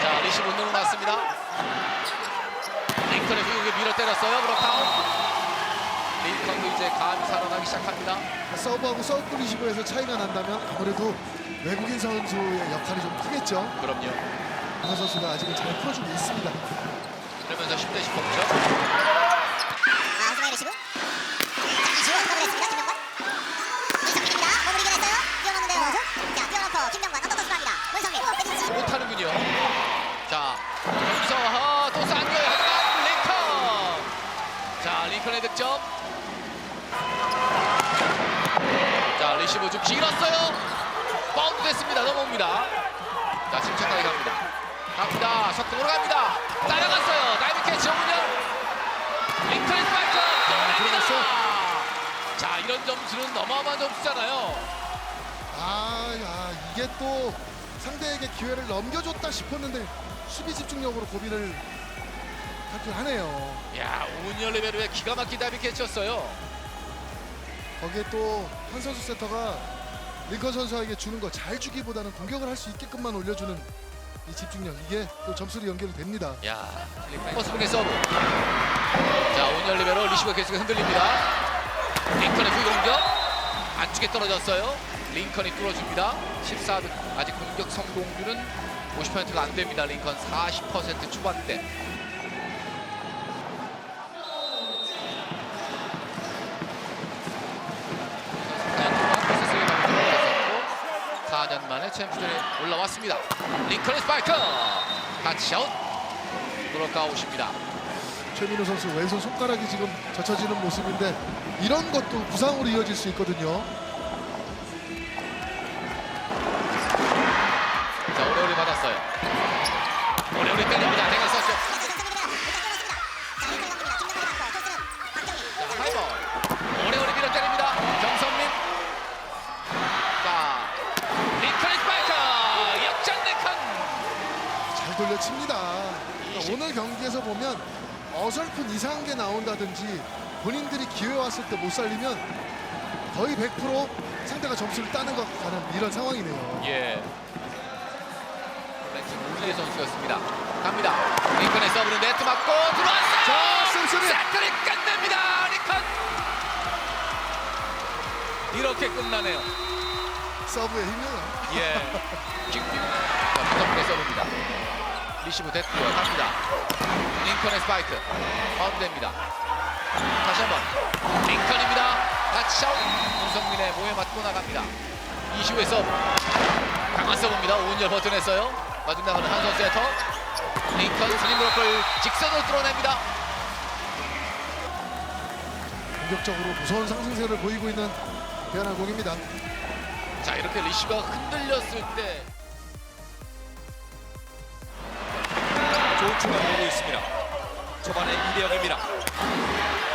자 리시브 운동으로 났습니다. 링컨의 후에 밀어 때렸어요. 다운. 링컨도 이제 감이 살아나기 시작합니다. 서브하고 서브 리시브에서 차이가 난다면 아무래도 외국인 선수의 역할이 좀 크겠죠. 그럼요. 강하 선수가 아직은 잘 풀어주고 있습니다. 그러면서 10대 10 홈죠. 이런 점수는 어마어마한 점수잖아요. 아, 야, 이게 또 상대에게 기회를 넘겨줬다 싶었는데 수비 집중력으로 고비를 탈출하네요. 야 오은열 레베르의 기가 막힌 다이빙 캐치였어요. 거기에 또 한 선수 세터가 링컨 선수에게 주는 거 잘 주기보다는 공격을 할 수 있게끔만 올려주는 이 집중력 이게 또 점수로 연결이 됩니다. 야, 퍼스윙의 서브. 자, 오늘 리베로 리시버 계속 흔들립니다. 링컨의 후위 공격. 안쪽에 떨어졌어요. 링컨이 뚫어줍니다. 14득. 아직 공격 성공률은 50%가 안 됩니다. 링컨 40% 초반대. 고 4년 만에 챔피언에 올라왔습니다. 링컨의 스파이크. 같이 아웃. 돌아가오십니다. 최민호 선수 왼손 손가락이 지금 젖혀지는 모습인데 이런 것도 부상으로 이어질 수 있거든요. 자, 오래오래 받았어요. 오래오래 때립니다. 내가 썼죠. 자, 하이볼. 오래오래 밀어 때립니다. 정성민. 자, 링컨의 스파이크. 역전 링컨. 잘 돌려칩니다. 그러니까 오늘 경기에서 보면 어설픈 이상한 게 나온다든지 본인들이 기회 왔을 때 못 살리면 거의 100% 상대가 점수를 따는 것 같은 이런 상황이네요. 예. 우리의 선수였습니다. 갑니다. 링컨의 서브는 네트 맞고 들어왔어요. 자, 쌤쌤이. 세트를 끝냅니다. 링컨. 이렇게 끝나네요. 서브의 힘이에요. 예. 김규. 자, 부탁의 서브입니다. 리시브 됐고요. 갑니다. 링컨의 스파이크. 바운드됩니다. 다시 한번. 링컨입니다. 샤웃. 문성민의 모에 맞고 나갑니다. 서브. 강한 서브입니다. 오은열 버텨냈어요. 마중 나가는 한 선수의 터. 링컨 스림 브로커를 직선으로 뚫어냅니다. 공격적으로 무서운 상승세를 보이고 있는 대한항공입니다. 자, 이렇게 리시버가 흔들렸을 때 보고 있습니다. 초반에 이대영입니다.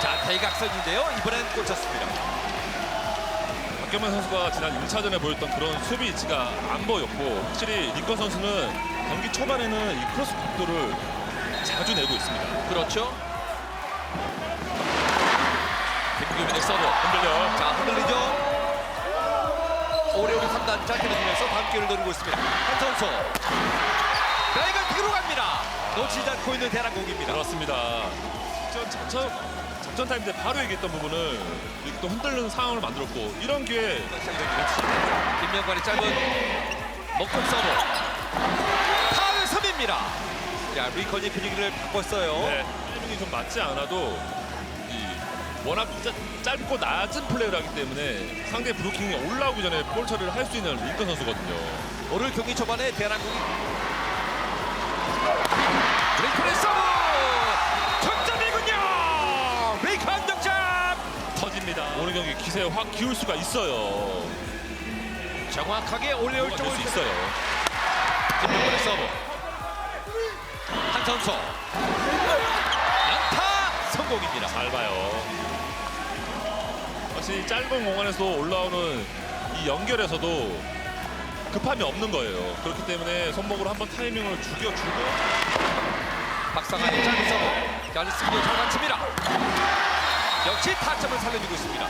자 대각선인데요. 이번엔 꽂혔습니다. 박경만 선수가 지난 1차전에 보였던 그런 수비 위치가 안 보였고 확실히 리건 선수는 경기 초반에는 이 크로스 각도를 자주 내고 있습니다. 그렇죠. 김규민의 서브. 흔들려. 자 흔들리죠. 오래오래 3단 짧게 내면서 다음 기회를 노리고 있습니다. 한 선수. 자 이걸 뒤로 갑니다. 놓치지 않고 있는 대한항공입니다. 그렇습니다. 직전 작전, 작전 타임 때 바로 얘기했던 부분을 이렇게 또 흔들리는 상황을 만들었고 이런 기회 김명관의 짧은 목공 서브. 파울 3입니다. 자 리컨이 분위기를 바꿨어요. 네, 타이밍이 좀 맞지 않아도 이 워낙 짜- 짧고 낮은 플레이를 하기 때문에 상대 브로킹이 올라오기 전에 볼 처리를 할 수 있는 링컨 선수거든요. 오늘 경기 초반에 대한항공이 리컨의 서브 득점이군요. 리컨 득점. 터집니다. 오늘 경기 기세에 확 기울 수가 있어요. 정확하게 올려올 될수 쪽을 있어요. 김명관의 서브 한 선수 연타 성공입니다. 잘 봐요. 확실히 짧은 공간에서 올라오는 이 연결에서도 급함이 없는 거예요. 그렇기 때문에 손목으로 한번 타이밍을 죽여주고 박상환의 짧은 서브 잘 맞춥니다. 역시 타점을 살려주고 있습니다.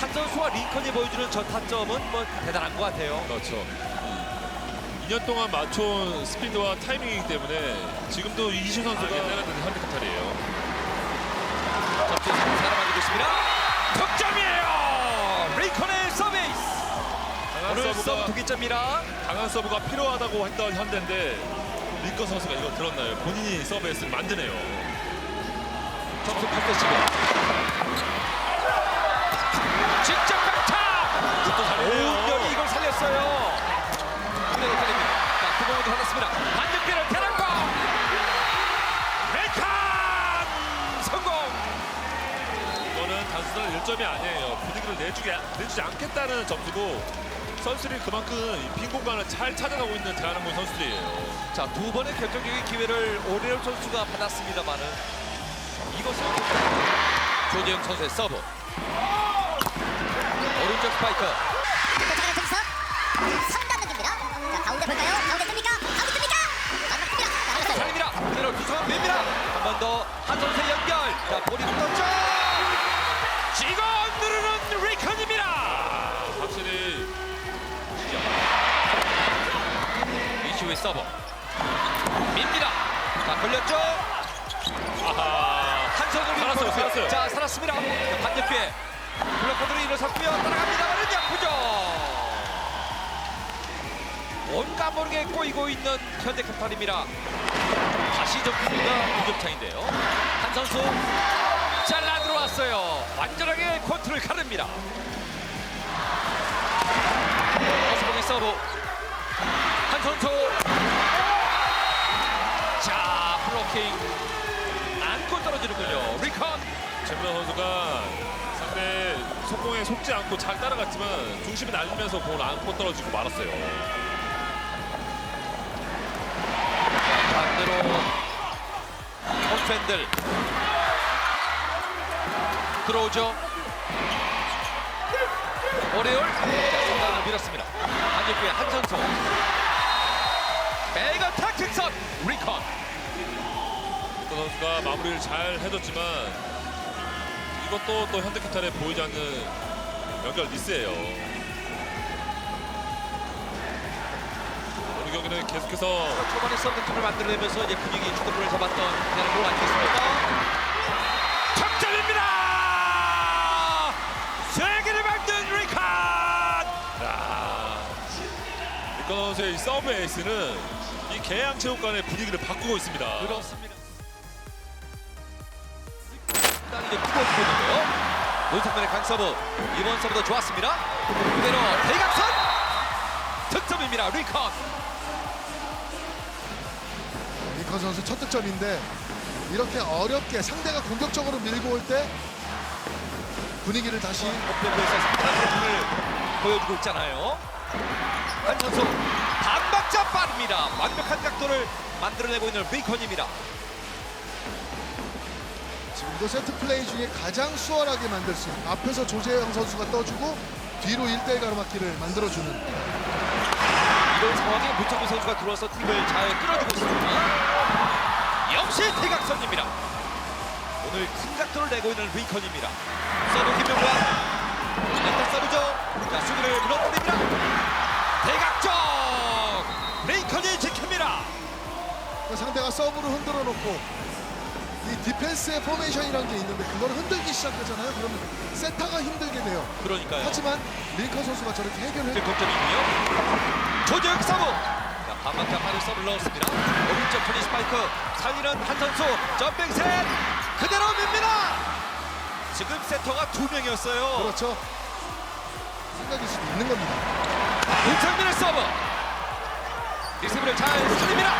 한 선수와 링컨이 보여주는 저 타점은 뭐 대단한 것 같아요. 그렇죠. 이 2년 동안 맞춰온 스피드와 타이밍이기 때문에 지금도 이시우 선수가 내놨던 핸디캡탈이에요. 점수 살아가고 있습니다. 득점이에요. 링컨의 서비스. 오늘 서브 두 개점이라 강한 서브가 필요하다고 했던 현대인데 링컨 선수가 이거 들었나요? 본인이 서브에스를 만드네요. 점수 8대 15. 직접 강타. 또 잘해요. 오은열이 이걸 살렸어요. 그대로 때립니다. 자, 두 번을 받았습니다. 반대편을 대란과 멜칸 성공. 이거는 단순한 1점이 아니에요. 분위기를 내주게, 내주지 않겠다는 점수고 선수들이 그만큼 이빈 공간을 잘 찾아가고 있는 대한항공 선수들이에요. 자, 두 번의 결정적인 기회를 오레올 선수가 받았습니다만은 이것을 조재영 선수의 서브. 오른쪽 스파이크. 도착하는 점수 3단 느낌입니다. 자, 가운데 볼까요? 가운데 뜹니까? 가운데 뜹니까? 마지막 뜹니다. 자, 걸렸어요. 살립니다. 그대로 두성은 냅니다. 한 번 더 한 선수의 연결. 자, 볼이 떴죠. 이슈의 서브. 밉니다. 자, 걸렸죠. 아하 한 손으로 살았어요. 살았어요. 자, 살았습니다. 자, 반대편. 블록커드로 일어섰고요. 따라갑니다만은 약프죠. 온가 모르게 꼬이고 있는 현대 캐팔입니다. 다시 점수가 2점 차인데요. 한 선수 잘라 들어왔어요. 완전하게 코트를 가릅니다. 어스봉의 서브. 한 선수. 자, 블로킹. 안고 떨어지는군요. 리컨. 최민호 선수가 상대 속공에 속지 않고 잘 따라갔지만 중심이 날리면서 공을 안고 떨어지고 말았어요. 반대로 홈팬들 들어오죠. 오레올 밀었습니다. 반대쪽에 한 선수. 메가 탁특선 리컨. 또 선수가 마무리를 잘 해줬지만 이것도 또 현대캐탈에 보이지 않는 연결 미스예요. 오늘 경기는 계속해서 초반에 썬득점을 만들어내면서 이제 분위기 주도권을 잡았던 대한민국 아니겠습니까? 득점입니다. 세계를 만든 리컨. 야, 리건 선수의 이 서브 에이스는 이 계양체육관의 분위기를 바꾸고 있습니다. 그렇습니다. 이제 뜨거워지고 있는데요. 문성면의 강서브 이번 서브도 좋았습니다. 그대로 대각선 득점입니다. 리컨. 리커 선수 첫 득점인데 이렇게 어렵게 상대가 공격적으로 밀고 올 때 분위기를 다시 힘을 보여주고 있잖아요. 한 선수 반박자 빠릅니다. 완벽한 각도를 만들어내고 있는 리컨입니다. 지금도 세트 플레이 중에 가장 수월하게 만들 수 있는 앞에서 조재영 선수가 떠주고 뒤로 1대1 가로막기를 만들어주는 이런 상황에 문정민 선수가 들어와서 팀을 잘 끌어주고 있습니다. 역시 대각선입니다. 오늘 큰 각도를 내고 있는 리컨입니다. 서브 김명관. 일단 서브죠. 자, 수비를 무너뜨립니다. 대각점! 리컨이 지킵니다. 상대가 서브를 흔들어 놓고 이 디펜스의 포메이션이라는 게 있는데 그걸 흔들기 시작하잖아요 그러면 세타가 힘들게 돼요 그러니까요. 하지만 링컨 선수가 저렇게 해결해 득 동점이고요. 조재혁 서브. 자, 반박자 빠른 서브를 넣었습니다. 오른쪽 토니 스파이크. 살리는 한 선수. 점핑 셋. 그대로 밉니다. 지금 세터가 두 명이었어요. 그렇죠 생각일 수도 있는 겁니다 문창민의 서브. 리시브를 잘 살립니다.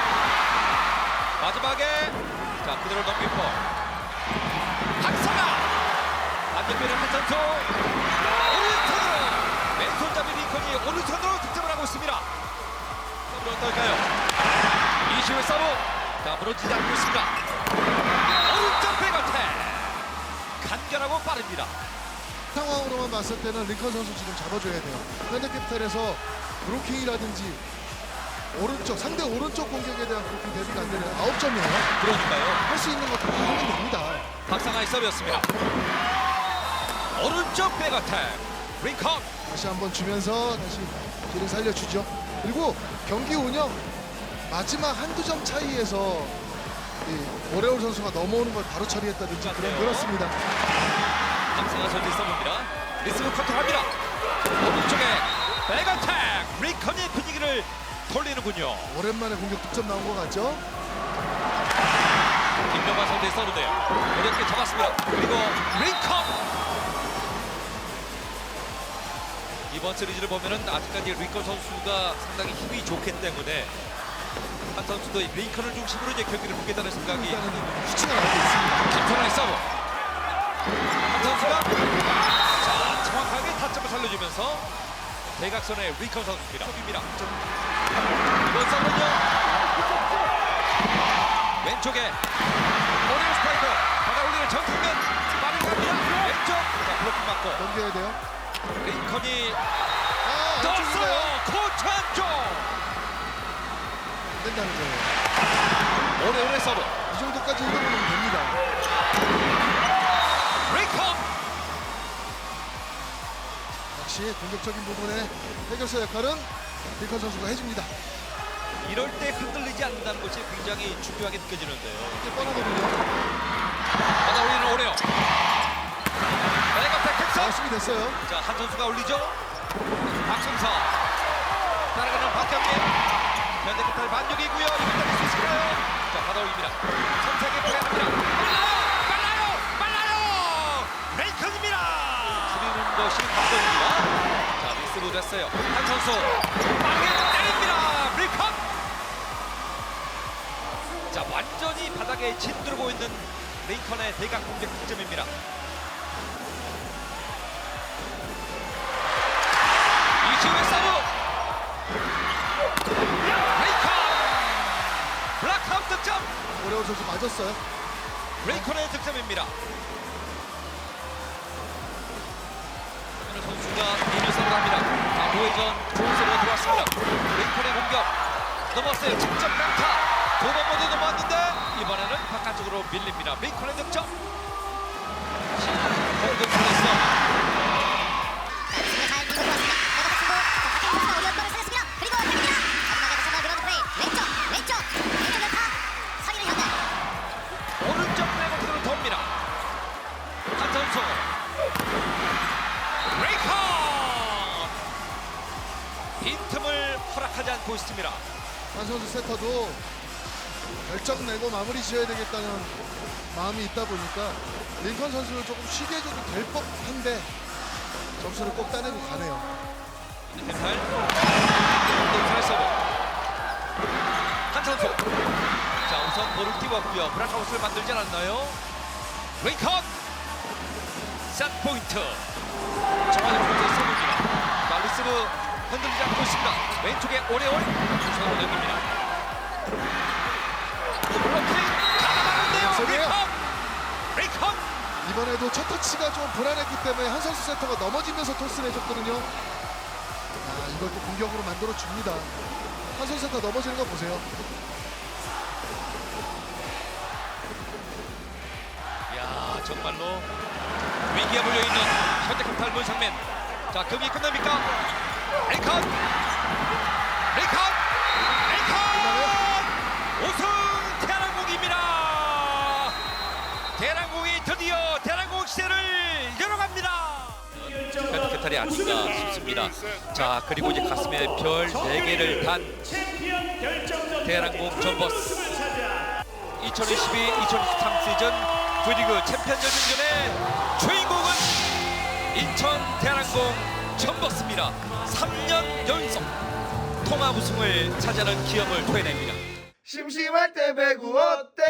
마지막에 자 그대로 넘기포. 박사가 반대편에 한 선수. 오른손으로 왼손잡이 리컨이 오른손으로 득점을 하고 있습니다. 서브 어떨까요? 이시우의 서브. 자 무너지지 않고 있습니다. 오른쪽 백어택. 간결하고 빠릅니다. 상황으로만 봤을 때는 링컨 선수 지금 잡아줘야 돼요 현대캐피탈에서 브로킹이라든지 오른쪽 상대 오른쪽 공격에 대한 브로킹 대비가 안 되는 9점이에요 그러니까요. 할 수 있는 것도 다 하면 됩니다 박상하의 서브였습니다. 오른쪽 백어택. 링컨 다시 한번 주면서 다시 길을 살려주죠. 그리고 경기 운영 마지막 한두 점 차이에서 이 오레올 선수가 넘어오는 걸 바로 처리했다든지 그런. 그렇습니다. 박상아 선수 서브입니다. 리스브 컨트롤합니다. 오른쪽에 백어택 링컨이 분위기를 돌리는군요. 오랜만에 공격 득점 나온 것 같죠? 김명관 선수의 서브인데요. 어렵게 잡았습니다. 그리고 링컨 이번 시리즈를 보면은 아직까지 링컨 선수가 상당히 힘이 좋기 때문에 한 선수도 이 링컨을 중심으로 이제 경기를 보겠다는 생각이 수치가 나오고 있습니다. 김선아의 서브 한 선수가 자 정확하게 타점을 살려주면서 대각선의 링컨 선수입니다. 서브입니다. 이번 서브는요 왼쪽에 오리오 스파이크 받아올리는 정승면 빠르게 갑니다. 왼쪽 자 블로킹 맞고 넘겨야 돼요. 링컨이 아? 떴어요. 코트 안쪽 안 된다는 거예요. 오레오레 서브 이 정도까지 흘러보면 됩니다. 링컨 역시 공격적인 부분에 해결사 역할은 딜컨 선수가 해줍니다. 이럴 때 흔들리지 않는다는 것이 굉장히 중요하게 느껴지는데요. 이게 뻔하거든요. 받아 올리는 오레오. 내가 백택선. 말씀이 됐어요. 자, 한 선수가 올리죠. 박승서. 따라가는 박경민. 현대캐탈 반격이고요. 이걸 따낼 수 있을까요? 자, 받아 올립니다. 선택에 포기합니다. 것이 박경입니다. 자, 미스로 됐어요. 한 선수. 빠르게 때립니다. 리컨! 자, 완전히 바닥에 짓들고 있는 레이컨의 대각 공격 득점입니다. 이시우의 서브 레이컨 블락아웃 득점 오레올 선수 맞았어요. 레이컨의 득점입니다 오늘 선수가 2루 서브 합니다. 자 우회전 좋은 서브가 들어왔습니다. 레이컨의 공격. 넘었어요. 직접 강타. 두 번 모두 넘어왔는데 이번에는 바깥쪽으로 밀립니다. 레이컨의 득점. 공격 플레이스. 오른쪽 백어택으로 돕니다. 한 선수 빈틈을 허락하지 않고 있습니다. 한 선수 세터도 결정 내고 마무리 지어야 되겠다는 마음이 있다 보니까 링컨 선수를 조금 쉬게 해줘도 될 법한데 점수를 꼭 따내고 가네요. 서브 한 선수. 자 우선 볼을 띄웠고요. 브라카우스를 만들지 않았나요? 레이컨! 셋 포인트. 정확히 포인트 서브입니다. 자 리스브 흔들리지 않고 있습니다 왼쪽에 오레올 손으로 내립니다 블로킹 가만한데요 서브예요. 레이컨 레이컨 이번에도 첫 터치가 좀 불안했기 때문에 한 선수 세터가 넘어지면서 토스를 해줬거든요. 아, 이걸 또 공격으로 만들어 줍니다. 한 선수 세터 넘어지는 거 보세요. 야 정말로 위기에 몰려있는 현대캐피탈 문상맨 자 경기 끝납니까? 레이컨! 레이컨! 레이컨! 우승 대한항공입니다! 대한항공이 드디어 대한항공 시대를 열어갑니다! 현대캐피탈이 아닌가 싶습니다. 자 그리고 이제 가슴에 별 4개를 단 대한항공 전버스 2022-2023 시즌 V리그 챔피언 결승전의 주인공은 인천 대한항공 전버스입니다. 3년 연속 통합 우승을 차지하는 기염을 토해냅니다. 심심할 때 배구 어때?